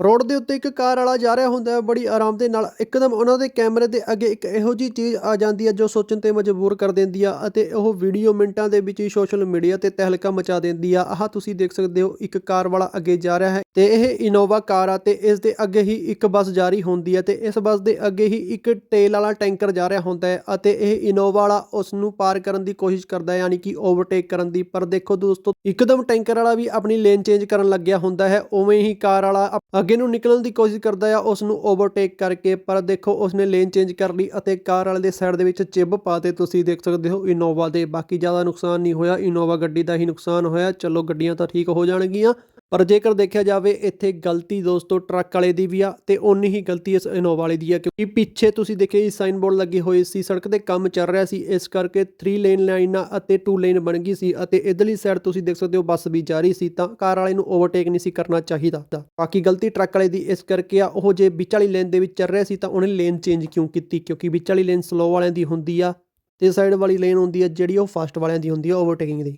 Road ਦੇ ਉੱਤੇ ਇੱਕ ਕਾਰ ਵਾਲਾ ਜਾ ਰਿਹਾ ਹੁੰਦਾ ਹੈ, ਬੜੀ ਆਰਾਮ ਦੇ ਨਾਲ। ਇੱਕਦਮ ਉਹਨਾਂ ਦੇ ਕੈਮਰੇ ਦੇ ਅੱਗੇ ਇੱਕ ਇਹੋ ਜੀ ਚੀਜ਼ ਆ ਜਾਂਦੀ ਹੈ ਜੋ ਸੋਚਣ ਤੇ ਮਜਬੂਰ ਕਰ ਦਿੰਦੀ ਆ ਅਤੇ ਉਹ ਵੀਡੀਓ ਮਿੰਟਾਂ ਦੇ ਵਿੱਚ ਹੀ ਸੋਸ਼ਲ ਮੀਡੀਆ ਤੇ ਤਹਿਲਕਾ ਮਚਾ ਦਿੰਦੀ ਆ। ਆਹ ਤੁਸੀਂ ਦੇਖ ਸਕਦੇ ਹੋ, ਇੱਕ ਕਾਰ ਵਾਲਾ ਅੱਗੇ ਜਾ ਰਿਹਾ ਹੈ ਤੇ ਇਹ ਇਨੋਵਾ ਕਾਰ ਆ ਤੇ ਇਸ ਦੇ ਅੱਗੇ ਹੀ ਇੱਕ ਬੱਸ ਜਾਰੀ ਹੁੰਦੀ ਹੈ ਤੇ ਇਸ ਬੱਸ ਦੇ ਅੱਗੇ ਹੀ ਇੱਕ ਤੇਲ ਵਾਲਾ ਟੈਂਕਰ ਜਾ ਰਿਹਾ ਹੁੰਦਾ ਹੈ ਅਤੇ ਇਹ ਇਨੋਵਾ ਵਾਲਾ ਉਸ ਨੂੰ ਪਾਰ ਕਰਨ ਦੀ ਕੋਸ਼ਿਸ਼ ਕਰਦਾ ਹੈ, ਯਾਨੀ ਕਿ ਓਵਰਟੇਕ ਕਰਨ ਦੀ। ਪਰ ਦੇਖੋ ਦੋਸਤੋ, ਇੱਕਦਮ ਟੈਂਕਰ ਵਾਲਾ ਵੀ ਆਪਣੀ ਲੇਨ ਚੇਂਜ ਕਰਨ ਲੱਗਿਆ ਹੁੰਦਾ ਹੈ, ਉਵੇਂ ਹੀ ਕਾਰ ਵਾਲਾ ਅੱਗੇ ਨੂੰ ਨਿਕਲਣ ਦੀ ਕੋਸ਼ਿਸ਼ ਕਰਦਾ ਆ ਉਸ ਨੂੰ ਓਵਰਟੇਕ ਕਰਕੇ, ਪਰ ਦੇਖੋ ਉਸਨੇ ਲੇਨ ਚੇਂਜ ਕਰ ਲਈ ਅਤੇ ਕਾਰ ਵਾਲੇ ਦੇ ਸਾਈਡ ਦੇ ਵਿੱਚ ਚਿੱਬ ਪਾਤੇ ਤੁਸੀਂ ਦੇਖ ਸਕਦੇ ਹੋ ਇਨੋਵਾ ਦੇ। ਬਾਕੀ ਜ਼ਿਆਦਾ ਨੁਕਸਾਨ ਨਹੀਂ ਹੋਇਆ ਇਨੋਵਾ ਗੱਡੀ ਦਾ ਹੀ ਨੁਕਸਾਨ ਹੋਇਆ। ਚਲੋ ਗੱਡੀਆਂ ਤਾਂ ਠੀਕ ਹੋ ਜਾਣਗੀਆਂ। ਪਰ ਜੇਕਰ ਦੇਖਿਆ ਜਾਵੇ, ਇੱਥੇ ਗਲਤੀ ਦੋਸਤੋ ਟਰੱਕ ਵਾਲੇ ਦੀ ਵੀ ਆ ਤੇ ਓਨੀ ਹੀ ਗਲਤੀ ਇਸ ਇਨੋਵਾ ਵਾਲੇ ਦੀ ਆ ਕਿਉਂਕਿ ਪਿੱਛੇ ਤੁਸੀਂ ਦੇਖਿਆ ਜੀ ਸਾਈਨ ਬੋਰਡ ਲੱਗੇ ਹੋਏ ਸੀ, ਸੜਕ ਤੇ ਕੰਮ ਚੱਲ ਰਿਹਾ ਸੀ, ਇਸ ਕਰਕੇ 3 ਲੇਨ ਲਾਈਨਾਂ ਅਤੇ 2 ਲੇਨ ਬਣ ਗਈ ਸੀ ਅਤੇ ਇਧਰਲੀ ਸਾਈਡ ਤੁਸੀਂ ਦੇਖ ਸਕਦੇ ਹੋ, ਬੱਸ ਵੀ ਜਾ ਰਹੀ ਸੀ ਤਾਂ ਕਾਰ ਵਾਲੇ ਨੂੰ ਓਵਰਟੇਕ ਨਹੀਂ ਸੀ ਕਰਨਾ ਚਾਹੀਦਾ ਬਾਕੀ ਗਲਤੀ ਟਰੱਕ ਵਾਲੇ ਦੀ, ਇਸ ਕਰਕੇ ਆ ਉਹ ਜੇ ਵਿੱਚ ਵਾਲੀ ਲੇਨ ਦੇ ਵਿੱਚ ਚੱਲ ਰਿਹਾ ਸੀ ਤਾਂ ਉਹਨੇ ਲੇਨ ਚੇਂਜ ਕਿਉਂ ਕੀਤੀ? ਕਿਉਂਕਿ ਵਿੱਚ ਵਾਲੀ ਲੇਨ ਸਲੋ ਵਾਲਿਆਂ ਦੀ ਹੁੰਦੀ ਆ ਤੇ ਸਾਈਡ ਵਾਲੀ ਲੇਨ ਹੁੰਦੀ ਆ ਜਿਹੜੀ ਉਹ ਫਾਸਟ ਵਾਲਿਆਂ ਦੀ ਹੁੰਦੀ ਆ ਓਵਰਟੇਕਿੰਗ ਦੀ।